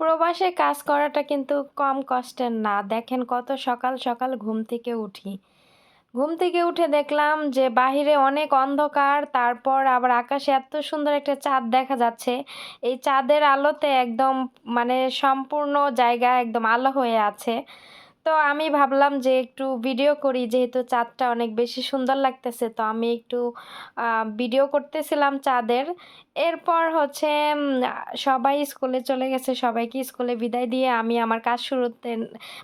প্রবাসে কাজ করাটা কিন্তু কম কষ্টের না। দেখেন কত সকাল সকাল ঘুম থেকে উঠি। ঘুম থেকে উঠে দেখলাম যে বাহিরে অনেক অন্ধকার, তারপর আবার আকাশে এত সুন্দর একটা চাঁদ দেখা যাচ্ছে। এই চাঁদের আলোতে একদম মানে সম্পূর্ণ জায়গা একদম আলো হয়ে আছে। তো আমি ভাবলাম যে একটু ভিডিও করি, যেহেতু চাঁদটা অনেক বেশি সুন্দর লাগতেছে, তো আমি একটু ভিডিও করতেছিলাম চাঁদের। এরপর হচ্ছে সবাই স্কুলে চলে গেছে, সবাইকে স্কুলে বিদায় দিয়ে আমি আমার কাজ শুরুতে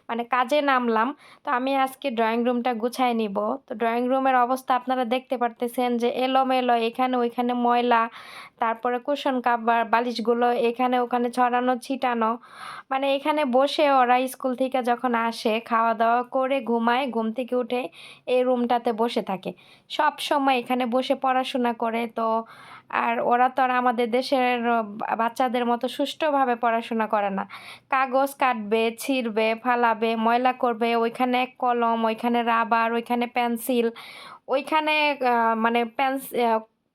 মানে কাজে নামলাম। তো আমি আজকে ড্রয়িং রুমটা গুছাই নিব। তো ড্রয়িং রুমের অবস্থা আপনারা দেখতে পারতেছেন যে এলোমেলো, এখানে ওইখানে ময়লা, তারপরে কুশন কাভার বালিশগুলো, এখানে ওখানে ছড়ানো, ছিটানো। মানে এখানে বসে ওরা স্কুল থেকে যখন আসে খাওয়া দাওয়া করে ঘুমায়, ঘুম থেকে উঠে এই রুমটাতে বসে থাকে। সব সময় এখানে বসে পড়াশোনা করে। তো আর ওরা তো আর আমাদের দেশের বাচ্চাদের মতো সুষ্ঠুভাবে পড়াশোনা করে না। কাগজ কাটবে, ছিঁড়বে, ফালাবে, ময়লা করবে, ওইখানে কলম, ওইখানে রাবার, ওইখানে পেন্সিল, ওইখানে মানে পেন্স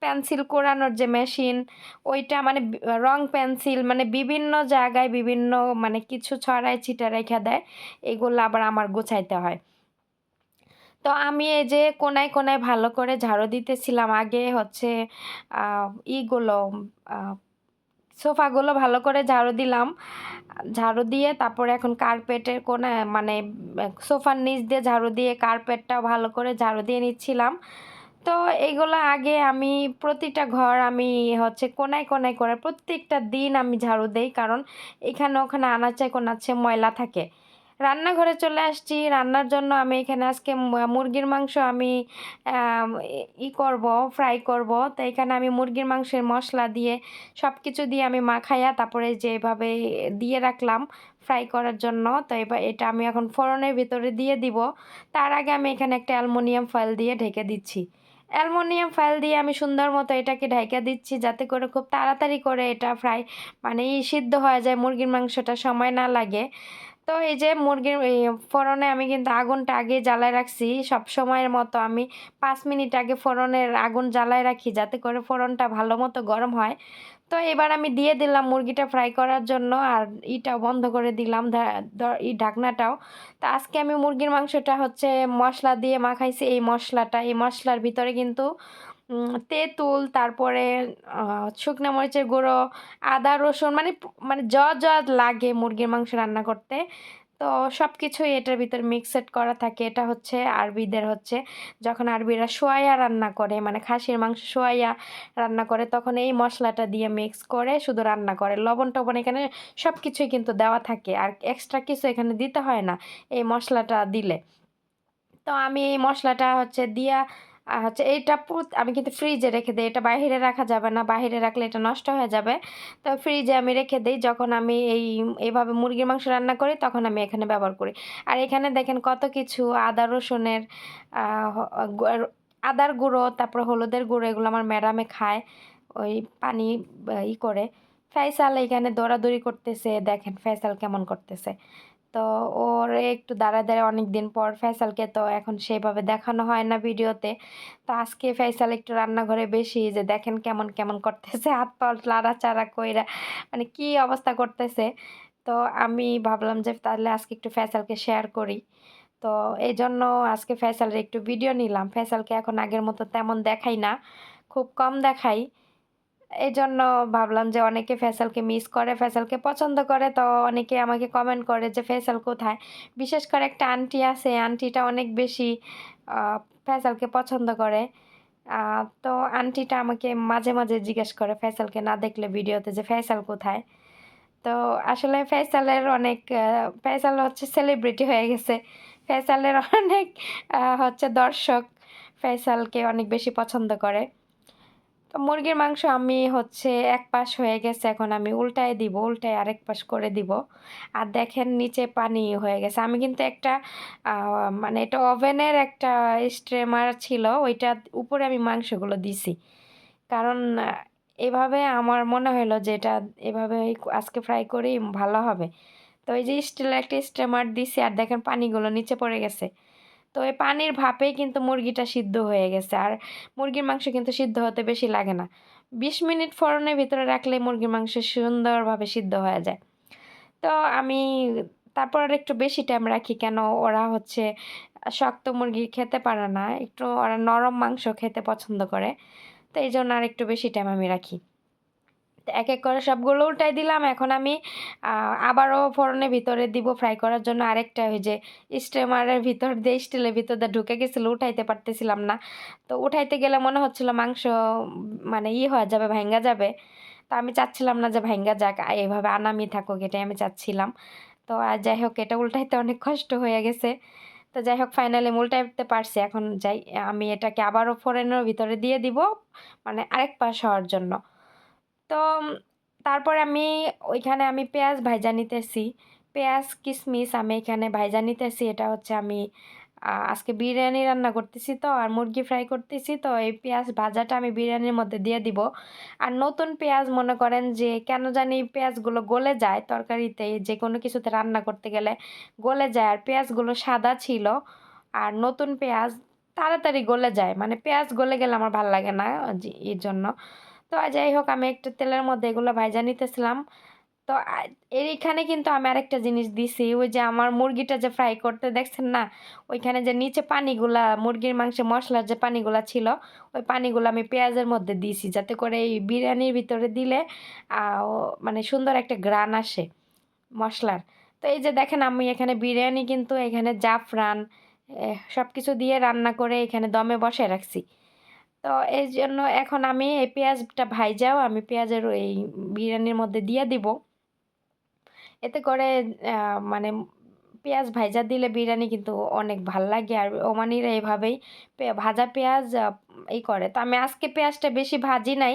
পেন্সিল কোরানোর যে মেশিন, ওইটা মানে রং পেন্সিল মানে বিভিন্ন জায়গায় বিভিন্ন মানে কিছু ছড়ায় ছিটা রেখে দেয়। এগুলো আবার আমার গোছাইতে হয়। তো আমি এই যে কোনায় কোনায় ভালো করে ঝাড়ু দিতেছিলাম, আগে হচ্ছে ইগুলো সোফাগুলো ভালো করে ঝাড়ু দিলাম। ঝাড়ু দিয়ে তারপরে এখন কার্পেটের কোনায় মানে সোফার নিচ দিয়ে ঝাড়ু দিয়ে কার্পেটটা ভালো করে ঝাড়ু দিয়ে নিচ্ছিলাম। তো এগুলো আগে আমি প্রতিটা ঘর আমি হচ্ছে কোনায় কোনায় করে প্রত্যেকটা দিন আমি ঝাড়ু দেই, কারণ এখানে ওখানে আনাচে কোনাচে ময়লা থাকে। রান্নাঘরে চলে আসছি। রান্নার জন্য আমি এখানে আজকে মুরগির মাংস আমি ই- করব, ফ্রাই করব। তো এখানে আমি মুরগির মাংসের মশলা দিয়ে সব কিছু দিয়ে আমি মাখাইয়া তারপরে যেভাবে দিয়ে রাখলাম ফ্রাই করার জন্য, তো এবার এটা আমি এখন ফোড়নের ভিতরে দিয়ে দিব। তার আগে আমি এখানে একটা অ্যালুমিনিয়াম ফয়েল দিয়ে ঢেকে দিচ্ছি। অ্যালুমিনিয়াম ফয়েল দিয়ে আমি সুন্দর মতো এটাকে ঢেকে দিচ্ছি যাতে করে খুব তাড়াতাড়ি করে এটা ফ্রাই মানে সিদ্ধ হয়ে যায়, মুরগির মাংসটা সময় না লাগে। তো এই যে মুরগির, এই ফোড়নে আমি কিন্তু আগুনটা আগে জ্বালায় রাখছি। সব সময়ের মতো আমি পাঁচ মিনিট আগে ফোড়নের আগুন জ্বালায় রাখি যাতে করে ফোড়নটা ভালো মতো গরম হয়। তো এবার আমি দিয়ে দিলাম মুরগিটা ফ্রাই করার জন্য আর ইটাও বন্ধ করে দিলাম ধা- ধ- ই ঢাকনাটাও। তো আজকে আমি মুরগির মাংসটা হচ্ছে মশলা দিয়ে মাখাইছি। এই মশলাটা, এই মশলার ভিতরে কিন্তু তেঁতুল, তারপরে শুকনো মরিচের গুঁড়ো, আদা, রসুন মানে মানে য যা লাগে মুরগির মাংস রান্না করতে। তো সব কিছুই এটার ভিতরে মিক্সড করা থাকে। এটা হচ্ছে আরবিদের হচ্ছে, যখন আরবিরা সোয়াইয়া রান্না করে মানে খাসির মাংস সোয়াইয়া রান্না করে, তখন এই মশলাটা দিয়ে মিক্স করে শুধু রান্না করে। লবণ টবণ এখানে সব কিছুই কিন্তু দেওয়া থাকে। আর এক্সট্রা কিছু এখানে দিতে হয় না, এই মশলাটা দিলে। তো আমি এই মশলাটা হচ্ছে দিয়া হচ্ছে পুরো- আমি কিন্তু ফ্রিজে রেখে দিই। এটা বাইরে রাখা যাবে না। বাইরে রাখলে এটা নষ্ট হয়ে যাবে। তো ফ্রিজে আমি রেখে দিই। যখন আমি এই, এইভাবে মুরগির মাংস রান্না করি, তখন আমি এখানে ব্যবহার করি। আর এখানে দেখেন কত কিছু, আদা, রসুনের আদার গুঁড়ো, তারপর হলুদের গুঁড়ো, এগুলো আমার ম্যাডামে খায়। ওই পানি ই করে। ফ্যাইসাল এখানে দৌড়াদৌড়ি করতেছে। দেখেন ফ্যাইসাল কেমন করতেছে। তো ওর একটু দাঁড়ায় দাঁড়ায় অনেক দিন পর ফয়সালকে তো এখন সেভাবে দেখানো হয় না ভিডিওতে। তো আজকে ফয়সাল একটু রান্নাঘরে বেশি যে দেখেন কেমন কেমন করতেছে, হাত পা লাড়াচাড়া কইরা মানে কি অবস্থা করতেছে। তো আমি ভাবলাম যে তাহলে আজকে একটু ফয়সালকে শেয়ার করি। তো এই জন্য আজকে ফয়সালের একটু ভিডিও নিলাম। ফয়সালকে এখন আগের মতো তেমন দেখাই না, খুব কম দেখাই। এই জন্য ভাবলাম যে অনেকে ফেসালকে মিস করে, ফেসালকে পছন্দ করে, তো অনেকে আমাকে কমেন্ট করে যে ফেসাল কোথায়? বিশেষ করে একটা আন্টি আছে আন্টিটা অনেক বেশি ফেসালকে পছন্দ করে। তো আন্টিটা আমাকে মাঝে মাঝে জিজ্ঞেস করে ফেসালকে না দেখলে ভিডিওতে যে ফেসাল কোথায়? তো আসলে ফেসালের অনেক ফেসাল হচ্ছে সেলিব্রিটি হয়ে গেছে। ফেসালের অনেক হচ্ছে দর্শক ফেসালকে অনেক বেশি পছন্দ করে। তো মুরগির মাংস আমি হচ্ছে এক পাশ হয়ে গেছে, এখন আমি উল্টায় দিব, উল্টায় আরেক পাশ করে দিব। আর দেখেন নিচে পানি হয়ে গেছে। আমি কিন্তু একটা মানে এটা ওভেনের একটা স্ট্রেমার ছিল ওইটার উপরে আমি মাংসগুলো দিছি। কারণ এভাবে আমার মনে হলো যে এটা এভাবে আজকে ফ্রাই করি ভালো হবে। তো এই যে স্টিলের একটা স্ট্রেমার দিছি, আর দেখেন পানিগুলো নিচে পড়ে গেছে। তো এই পানির ভাপেই কিন্তু মুরগিটা সিদ্ধ হয়ে গেছে। আর মুরগির মাংস কিন্তু সিদ্ধ হতে বেশি লাগে না। বিশ মিনিট ফোড়নের ভিতরে রাখলে মুরগির মাংস সুন্দরভাবে সিদ্ধ হয়ে যায়। তো আমি তারপর একটু বেশি টাইম রাখি কেন ওরা হচ্ছে শক্ত মুরগি খেতে পারে না। একটু ওরা নরম মাংস খেতে পছন্দ করে। তো এই জন্য আর একটু বেশি টাইম আমি রাখি। এক এক করে সবগুলো উল্টাই দিলাম। এখন আমি আবারও ফোড়নের ভিতরে দিব ফ্রাই করার জন্য আরেকটা ওই যে স্টেমারের ভিতর দিয়ে স্টিলের ভিতর দিয়ে ঢুকে গেছিল, উঠাইতে পারতেছিলাম না। তো উঠাইতে গেলে মনে হচ্ছিল মাংস মানে ই হয়ে যাবে ভাঙ্গা যাবে। তো আমি চাচ্ছিলাম না যে ভাঙ্গা যাক এইভাবে আনামি থাকুক, এটাই আমি চাচ্ছিলাম। তো আর যাই হোক, এটা উল্টাইতে অনেক কষ্ট হয়ে গেছে। তো যাই হোক ফাইনালি উল্টাইতে পারছি। এখন যাই, আমি এটাকে আবারও ফোড়নের ভিতরে দিয়ে দিব মানে আরেক পাশ হওয়ার জন্য। তো তারপরে আমি ওইখানে আমি পেঁয়াজ ভাইজা নিতেছি। পেঁয়াজ কিশমিশ আমি এখানে ভাইজা নিতেছি। এটা হচ্ছে আমি আজকে বিরিয়ানি রান্না করতেছি তো, আর মুরগি ফ্রাই করতেছি তো, এই পেঁয়াজ ভাজাটা আমি বিরিয়ানির মধ্যে দিয়ে দিব। আর নতুন পেঁয়াজ মনে করেন যে, কেন জানি পেঁয়াজগুলো গলে যায় তরকারিতে, যে কোনো কিছুতে রান্না করতে গেলে গলে যায়। আর পেঁয়াজগুলো সাদা ছিল, আর নতুন পেঁয়াজ তাড়াতাড়ি গলে যায়। মানে পেঁয়াজ গলে গেলে আমার ভালো লাগে না এর জন্য। তো যাই হোক, আমি একটু তেলের মধ্যে এগুলো ভাইজা নিতেছিলাম। তো এইখানে কিন্তু আমি আরেকটা জিনিস দিছি, ওই যে আমার মুরগিটা যে ফ্রাই করতে দেখছেন না? ওইখানে যে নিচে পানিগুলা, মুরগির মাংসে মশলার যে পানিগুলা ছিল, ওই পানিগুলো আমি পেঁয়াজের মধ্যে দিছি, যাতে করে এই বিরিয়ানির ভিতরে দিলে মানে সুন্দর একটা গ্রান আসে মশলার। তো এই যে দেখেন, আমি এখানে বিরিয়ানি কিন্তু এখানে জাফরান সব কিছু দিয়ে রান্না করে এখানে দমে বসে রাখছি। তো এই জন্য এখন আমি এই পেঁয়াজটা ভাইজাও আমি পেঁয়াজের এই বিরিয়ানির মধ্যে দিয়ে দিব। এতে করে মানে পেঁয়াজ ভাইজা দিলে বিরিয়ানি কিন্তু অনেক ভালো লাগে। আর ওমানিরা এইভাবেই ভাজা পেঁয়াজ এই করে। তো আমি আজকে পেঁয়াজটা বেশি ভাজি নাই,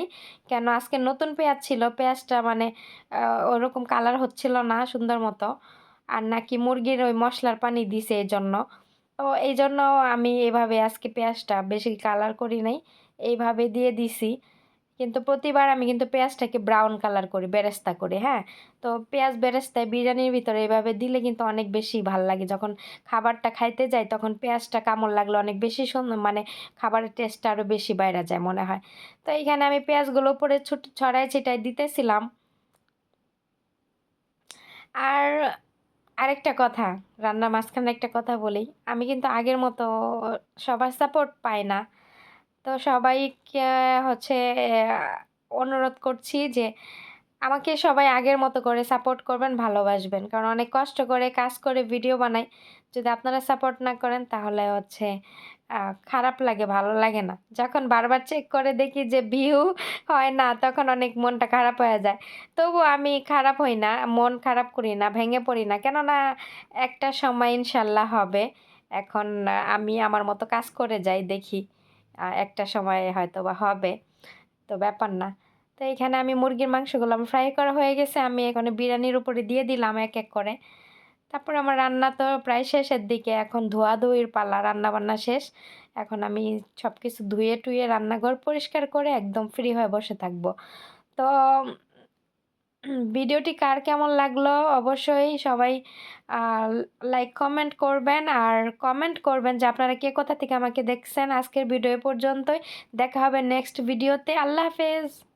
কেন আজকে নতুন পেঁয়াজ ছিল। পেঁয়াজটা মানে ওরকম কালার হচ্ছিল না সুন্দর মতো। আর নাকি মুরগির ওই মশলার পানি দিছে এই জন্য তো এই জন্য আমি এভাবে আজকে পেঁয়াজটা বেশি কালার করি নাই, এইভাবে দিয়ে দিছি। কিন্তু প্রতিবার আমি কিন্তু পেঁয়াজটাকে ব্রাউন কালার করি, বেরেস্তা করি হ্যাঁ? তো পেঁয়াজ বেরেস্তায় বিরিয়ানির ভিতরে এইভাবে দিলে কিন্তু অনেক বেশি ভালো লাগে। যখন খাবারটা খাইতে যাই তখন পেঁয়াজটা কামড় লাগলে অনেক বেশি সুন্দর মানে খাবারের টেস্টটা আরও বেশি বাইরে যায় মনে হয়। তো এইখানে আমি পেঁয়াজগুলো উপরে ছুট ছড়াই ছিটাই দিতেছিলাম। আর আরেকটা কথা, রান্নার মাঝখানে একটা কথা বলি। আমি কিন্তু আগের মতো সবার সাপোর্ট পাই না। তো সবাইকে হচ্ছে অনুরোধ করছি যে আমাকে সবাই আগের মতো করে সাপোর্ট করবেন, ভালোবাসবেন। কারণ অনেক কষ্ট করে কাজ করে ভিডিও বানাই। যদি আপনারা সাপোর্ট না করেন, তাহলে হচ্ছে খারাপ লাগে, ভালো লাগে না। যখন বারবার চেক করে দেখি যে ভিউ হয় না, তখন অনেক মনটা খারাপ হয়ে যায়। তবু আমি খারাপ হই না, মন খারাপ করি না, ভেঙে পড়ি না। কেননা একটা সময় ইনশাল্লাহ হবে। এখন আমি আমার মতো কাজ করে যাই, দেখি একটা সময় হয়তো বা হবে। তো ব্যাপার না। তো এখানে আমি মুরগির মাংসগুলো ফ্রাই করা হয়ে গেছে। আমি এখানে বিরিয়ানির উপরে দিয়ে দিলাম এক এক করে। তারপর আমার রান্না তো প্রায় শেষের দিকে। এখন ধোয়া ধুইয়ের পালা রান্না বান্না শেষ। এখন আমি সব কিছু ধুয়ে টুয়ে রান্নাঘর পরিষ্কার করে একদম ফ্রি হয়ে বসে থাকব। তো, ভিডিওটি কার কেমন লাগল অবশ্যই সবাই লাইক কমেন্ট করবেন। আর কমেন্ট করবেন যে আপনারা কে কোথা থেকে আমাকে দেখছেন আজকের ভিডিও পর্যন্তই। দেখা হবে নেক্সট ভিডিওতে আল্লাহ হাফেজ।